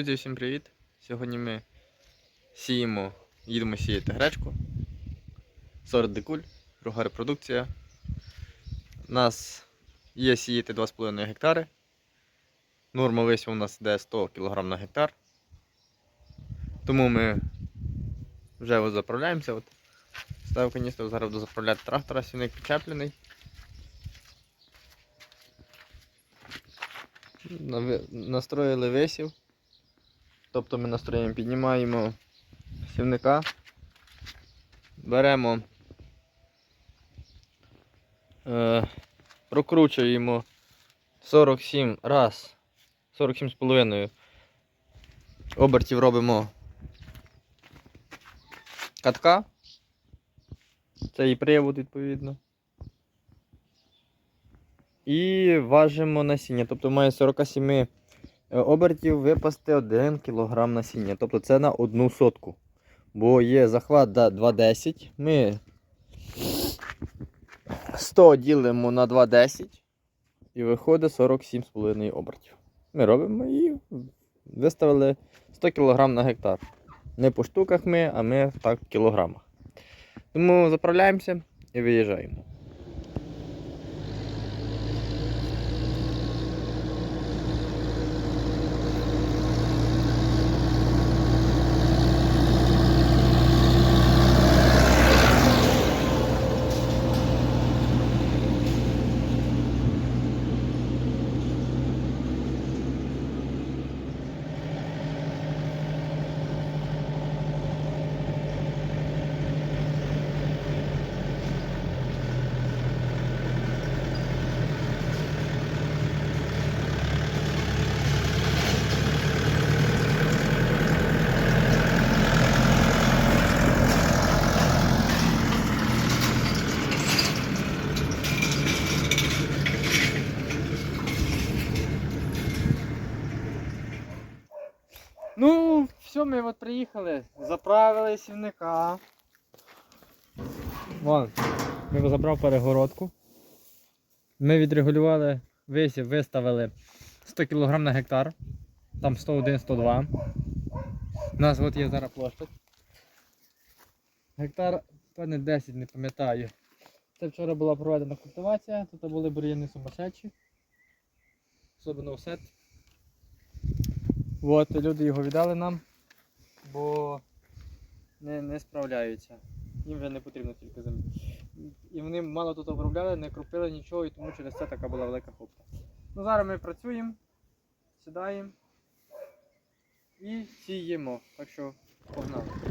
Друзі, всім привіт! Сьогодні ми сіємо, їдемо сіяти гречку. Сорт декуль, друга репродукція. У нас є сіяти 2,5 гектари. Норма висів у нас йде 100 кг на гектар. Тому ми вже заправляємося. От. Ставив каністру, зараз буду заправляти трактора, сівник підчеплений. Настроїли висів. Тобто ми настроїмо, піднімаємо сівника, беремо, е, прокручуємо 47 раз, 47,5 обертів робимо катка. Це і привод, відповідно. І важимо насіння. Тобто має 47 е, обертів випасти 1 кг насіння. Тобто це на одну сотку. Бо є захват да, 2,10. Ми 100 ділимо на 2,10 і виходить 47,5 обертів. Ми робимо і виставили 100 кг на гектар. Не по штуках ми, а ми так в кілограмах. Тому заправляємося і виїжджаємо. Ну, все, ми от приїхали, заправили сівника. Вон, ми забрав перегородку. Ми відрегулювали висів, виставили 100 кг на гектар. Там 101-102. У нас от є зараз площадь. Гектар, певне 10, не пам'ятаю. Це вчора була проведена культивація, тут були бур'яни сумасшедші. Особливо осет. От, люди його віддали нам, бо не, не справляються. Їм вже не потрібно тільки землі. І вони мало тут обробляли, не кропили нічого, і тому через це така була велика хопка. Ну зараз ми працюємо, сідаємо і сіємо. Так що погнали.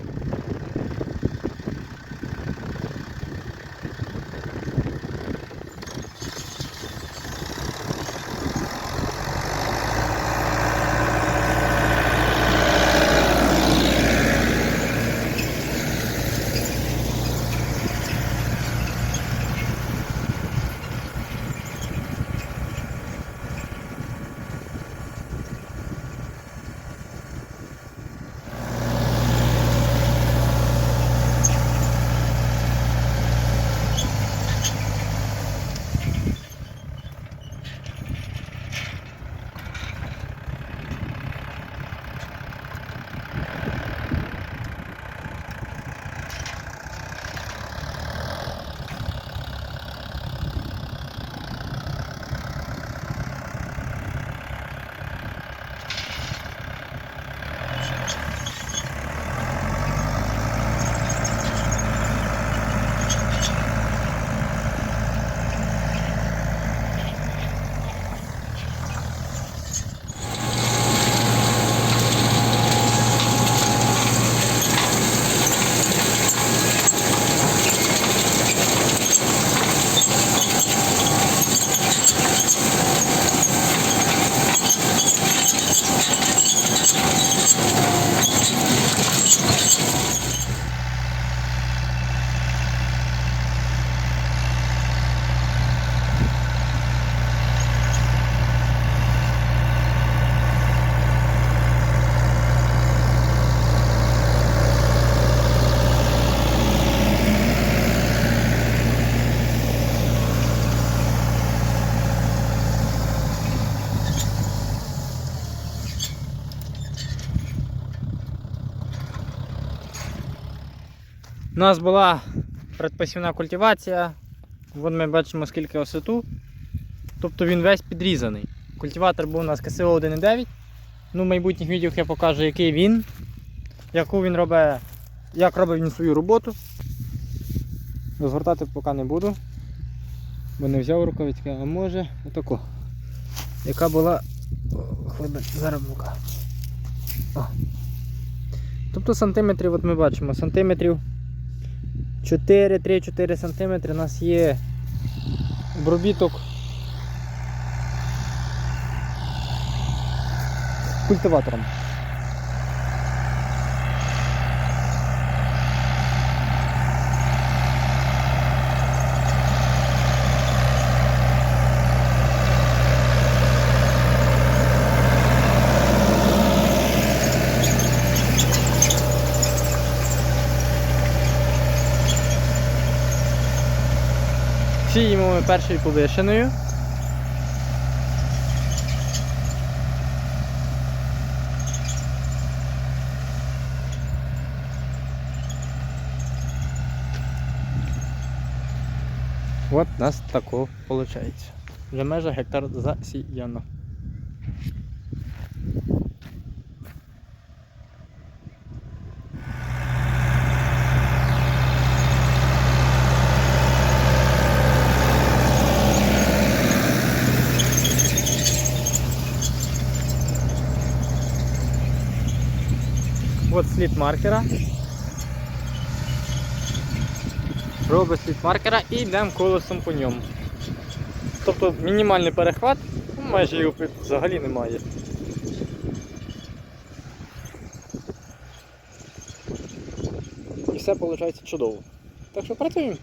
У нас була предпосівна культивація. Вон ми бачимо скільки осету. Тобто він весь підрізаний. Культиватор був у нас КСО 1.9. Ну, в майбутніх відео я покажу, який він, яку він робить, як робить він свою роботу. Розгортати поки не буду. Бо не взяв рукавички, а може отаку. Яка була. Зараз. О. Тобто сантиметрів, от ми бачимо, сантиметрів 4, 3-4 сантиметри у нас є обробіток культиватором. Сіємо ми першою повишеною. От у нас тако виходить. Вже межа гектар засіяно. От слід маркера. Робить слід маркера і йдемо колесом по ньому. Тобто мінімальний перехват, ну, майже його взагалі немає. І все виходить чудово. Так що працюємо.